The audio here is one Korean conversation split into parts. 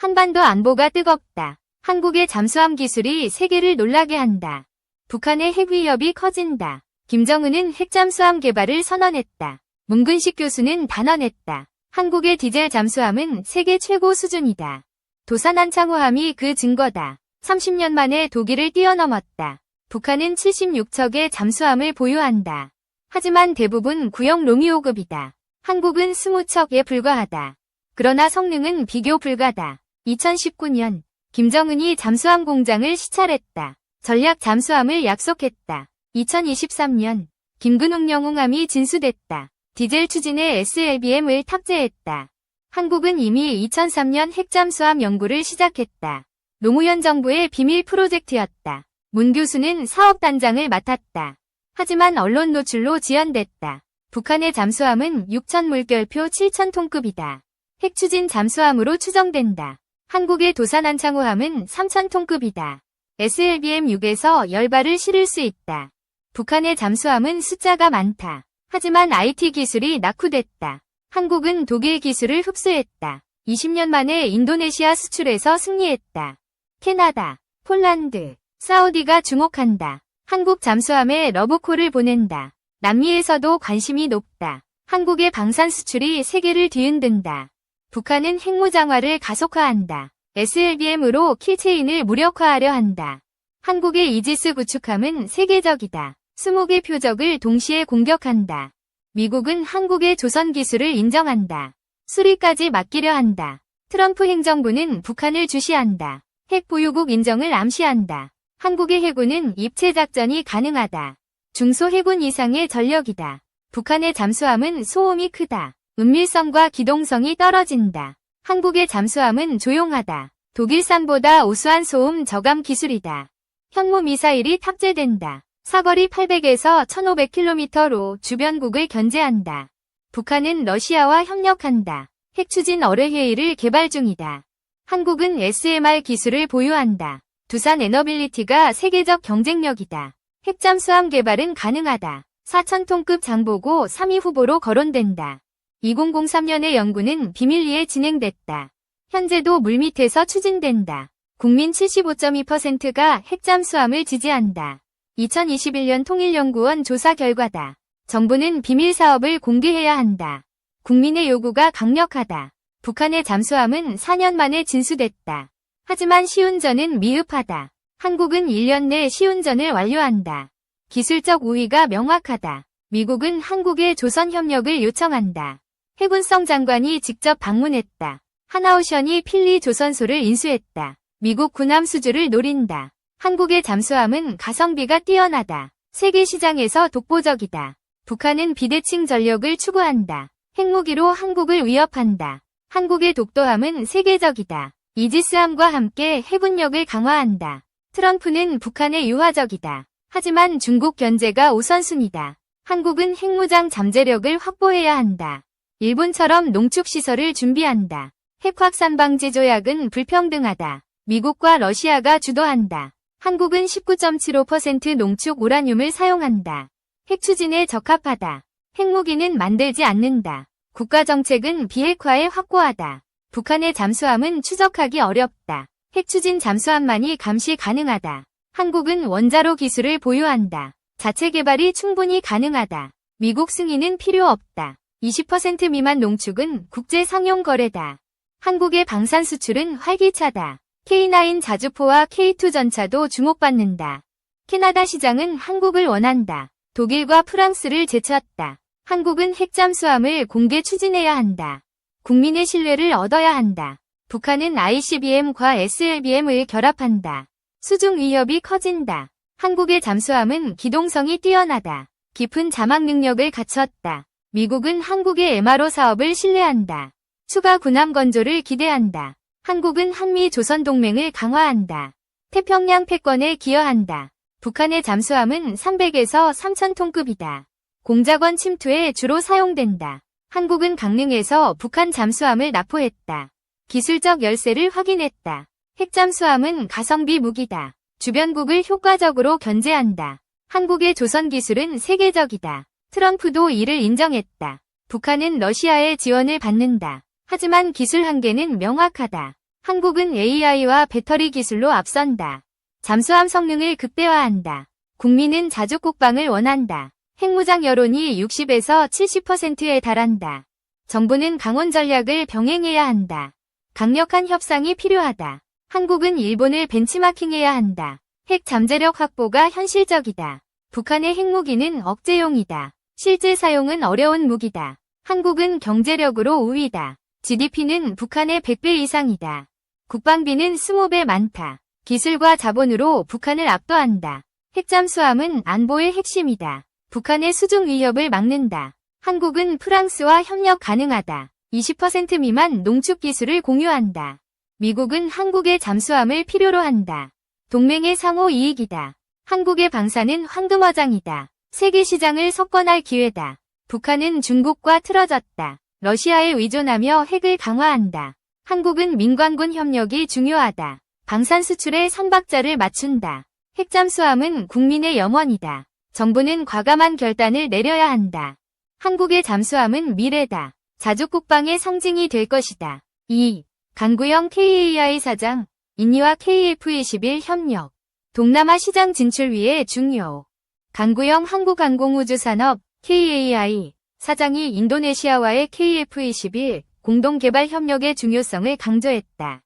한반도 안보가 뜨겁다. 한국의 잠수함 기술이 세계를 놀라게 한다. 북한의 핵 위협이 커진다. 김정은은 핵잠수함 개발을 선언했다. 문근식 교수는 단언했다. 한국의 디젤 잠수함은 세계 최고 수준이다. 도산 한창호함이 그 증거다. 30년 만에 독일을 뛰어넘었다. 북한은 76척의 잠수함을 보유한다. 하지만 대부분 구형 로미오급이다. 한국은 20척에 불과하다. 그러나 성능은 비교 불가다. 2019년 김정은이 잠수함 공장을 시찰했다. 전략 잠수함을 약속했다. 2023년 김근홍 영웅함이 진수됐다. 디젤 추진의 SLBM을 탑재했다. 한국은 이미 2003년 핵잠수함 연구를 시작했다. 노무현 정부의 비밀 프로젝트였다. 문 교수는 사업단장을 맡았다. 하지만 언론 노출로 지연됐다. 북한의 잠수함은 6천 물결표 7천 톤급이다. 핵추진 잠수함으로 추정된다. 한국의 도산 한창호함은 3천 톤급이다. SLBM-6에서 열발을 실을 수 있다. 북한의 잠수함은 숫자가 많다. 하지만 IT 기술이 낙후됐다. 한국은 독일 기술을 흡수했다. 20년 만에 인도네시아 수출에서 승리했다. 캐나다, 폴란드, 사우디가 주목한다. 한국 잠수함에 러브콜을 보낸다. 남미에서도 관심이 높다. 한국의 방산 수출이 세계를 뒤흔든다. 북한은 핵무장화를 가속화한다. SLBM으로 킬체인을 무력화하려 한다. 한국의 이지스 구축함은 세계적이다. 20개 표적을 동시에 공격한다. 미국은 한국의 조선 기술을 인정한다. 수리까지 맡기려 한다. 트럼프 행정부는 북한을 주시한다. 핵 보유국 인정을 암시한다. 한국의 해군은 입체 작전이 가능하다. 중소 해군 이상의 전력이다. 북한의 잠수함은 소음이 크다. 은밀성과 기동성이 떨어진다. 한국의 잠수함은 조용하다. 독일산보다 우수한 소음 저감 기술이다. 현무 미사일이 탑재된다. 사거리 800에서 1500km로 주변국을 견제한다. 북한은 러시아와 협력한다. 핵추진 어뢰회의를 개발 중이다. 한국은 SMR 기술을 보유한다. 두산 에너빌리티가 세계적 경쟁력이다. 핵잠수함 개발은 가능하다. 4,000톤급 장보고 3위 후보로 거론된다. 2003년의 연구는 비밀리에 진행됐다. 현재도 물밑에서 추진된다. 국민 75.2%가 핵잠수함을 지지한다. 2021년 통일연구원 조사 결과다. 정부는 비밀 사업을 공개해야 한다. 국민의 요구가 강력하다. 북한의 잠수함은 4년 만에 진수됐다. 하지만 시운전은 미흡하다. 한국은 1년 내 시운전을 완료한다. 기술적 우위가 명확하다. 미국은 한국의 조선 협력을 요청한다. 해군성 장관이 직접 방문했다. 하나오션이 필리 조선소를 인수했다. 미국 군함 수주를 노린다. 한국의 잠수함은 가성비가 뛰어나다. 세계 시장에서 독보적이다. 북한은 비대칭 전력을 추구한다. 핵무기로 한국을 위협한다. 한국의 독도함은 세계적이다. 이지스함과 함께 해군력을 강화한다. 트럼프는 북한에 유화적이다. 하지만 중국 견제가 우선순위다. 한국은 핵무장 잠재력을 확보해야 한다. 일본처럼 농축시설을 준비한다. 핵확산 방지 조약은 불평등하다. 미국과 러시아가 주도한다. 한국은 19.75% 농축 우라늄을 사용한다. 핵 추진에 적합하다. 핵무기는 만들지 않는다. 국가 정책은 비핵화에 확고하다. 북한의 잠수함은 추적하기 어렵다. 핵 추진 잠수함만이 감시 가능하다. 한국은 원자로 기술을 보유한다. 자체 개발이 충분히 가능하다. 미국 승인은 필요 없다. 20% 미만 농축은 국제 상용 거래다. 한국의 방산 수출은 활기차다. K9 자주포와 K2 전차도 주목받는다. 캐나다 시장은 한국을 원한다. 독일과 프랑스를 제쳤다. 한국은 핵잠수함을 공개 추진해야 한다. 국민의 신뢰를 얻어야 한다. 북한은 ICBM과 SLBM을 결합한다. 수중 위협이 커진다. 한국의 잠수함은 기동성이 뛰어나다. 깊은 자막 능력을 갖췄다. 미국은 한국의 MRO 사업을 신뢰한다. 추가 군함 건조를 기대한다. 한국은 한미 조선 동맹을 강화한다. 태평양 패권에 기여한다. 북한의 잠수함은 300에서 3000톤급이다. 공작원 침투에 주로 사용된다. 한국은 강릉에서 북한 잠수함을 납포했다. 기술적 열세를 확인했다. 핵잠수함은 가성비 무기다. 주변국을 효과적으로 견제한다. 한국의 조선 기술은 세계적이다. 트럼프도 이를 인정했다. 북한은 러시아의 지원을 받는다. 하지만 기술 한계는 명확하다. 한국은 AI와 배터리 기술로 앞선다. 잠수함 성능을 극대화한다. 국민은 자주 국방을 원한다. 핵무장 여론이 60에서 70%에 달한다. 정부는 강원 전략을 병행해야 한다. 강력한 협상이 필요하다. 한국은 일본을 벤치마킹해야 한다. 핵 잠재력 확보가 현실적이다. 북한의 핵무기는 억제용이다. 실제 사용은 어려운 무기다. 한국은 경제력으로 우위다. GDP는 북한의 100배 이상이다. 국방비는 20배 많다. 기술과 자본으로 북한을 압도한다. 핵잠수함은 안보의 핵심이다. 북한의 수중 위협을 막는다. 한국은 프랑스와 협력 가능하다. 20% 미만 농축 기술을 공유한다. 미국은 한국의 잠수함을 필요로 한다. 동맹의 상호 이익이다. 한국의 방사는 황금어장이다. 세계 시장을 석권할 기회다. 북한은 중국과 틀어졌다. 러시아에 의존하며 핵을 강화한다. 한국은 민관군 협력이 중요하다. 방산 수출에 선박자를 맞춘다. 핵잠수함은 국민의 염원이다. 정부는 과감한 결단을 내려야 한다. 한국의 잠수함은 미래다. 자주국방의 상징이 될 것이다. 2. 강구영 KAI 사장, 인니와 KF21 협력, 동남아 시장 진출 위해 중요. 강구영 한국항공우주산업 KAI 사장이 인도네시아와의 KF21 공동개발 협력의 중요성을 강조했다.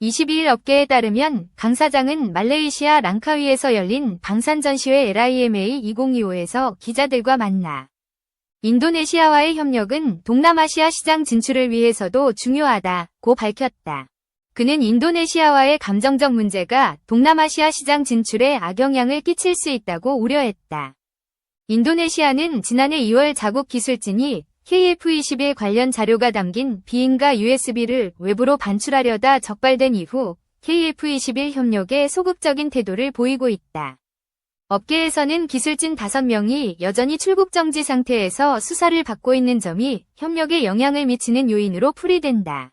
22일 업계에 따르면 강 사장은 말레이시아 랑카위에서 열린 방산전시회 LIMA 2025에서 기자들과 만나 인도네시아와의 협력은 동남아시아 시장 진출을 위해서도 중요하다고 밝혔다. 그는 인도네시아와의 감정적 문제가 동남아시아 시장 진출에 악영향을 끼칠 수 있다고 우려했다. 인도네시아는 지난해 2월 자국 기술진이 KF-21 관련 자료가 담긴 비인가 USB를 외부로 반출하려다 적발된 이후 KF-21 협력에 소극적인 태도를 보이고 있다. 업계에서는 기술진 5명이 여전히 출국 정지 상태에서 수사를 받고 있는 점이 협력에 영향을 미치는 요인으로 풀이된다.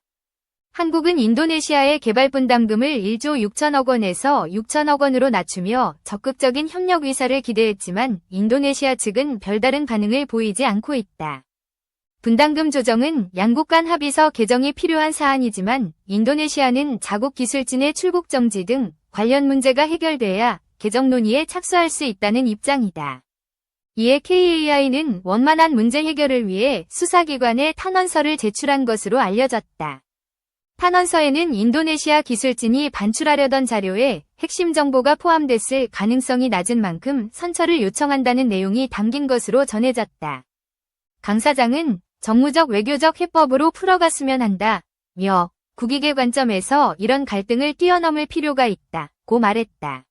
한국은 인도네시아의 개발 분담금을 1조 6천억 원에서 6천억 원으로 낮추며 적극적인 협력 의사를 기대했지만 인도네시아 측은 별다른 반응을 보이지 않고 있다. 분담금 조정은 양국 간 합의서 개정이 필요한 사안이지만 인도네시아는 자국 기술진의 출국 정지 등 관련 문제가 해결돼야 개정 논의에 착수할 수 있다는 입장이다. 이에 KAI는 원만한 문제 해결을 위해 수사기관에 탄원서를 제출한 것으로 알려졌다. 탄원서에는 인도네시아 기술진이 반출하려던 자료에 핵심 정보가 포함됐을 가능성이 낮은 만큼 선처를 요청한다는 내용이 담긴 것으로 전해졌다. 강 사장은 정무적 외교적 해법으로 풀어갔으면 한다. 며 국익의 관점에서 이런 갈등을 뛰어넘을 필요가 있다. 고 말했다.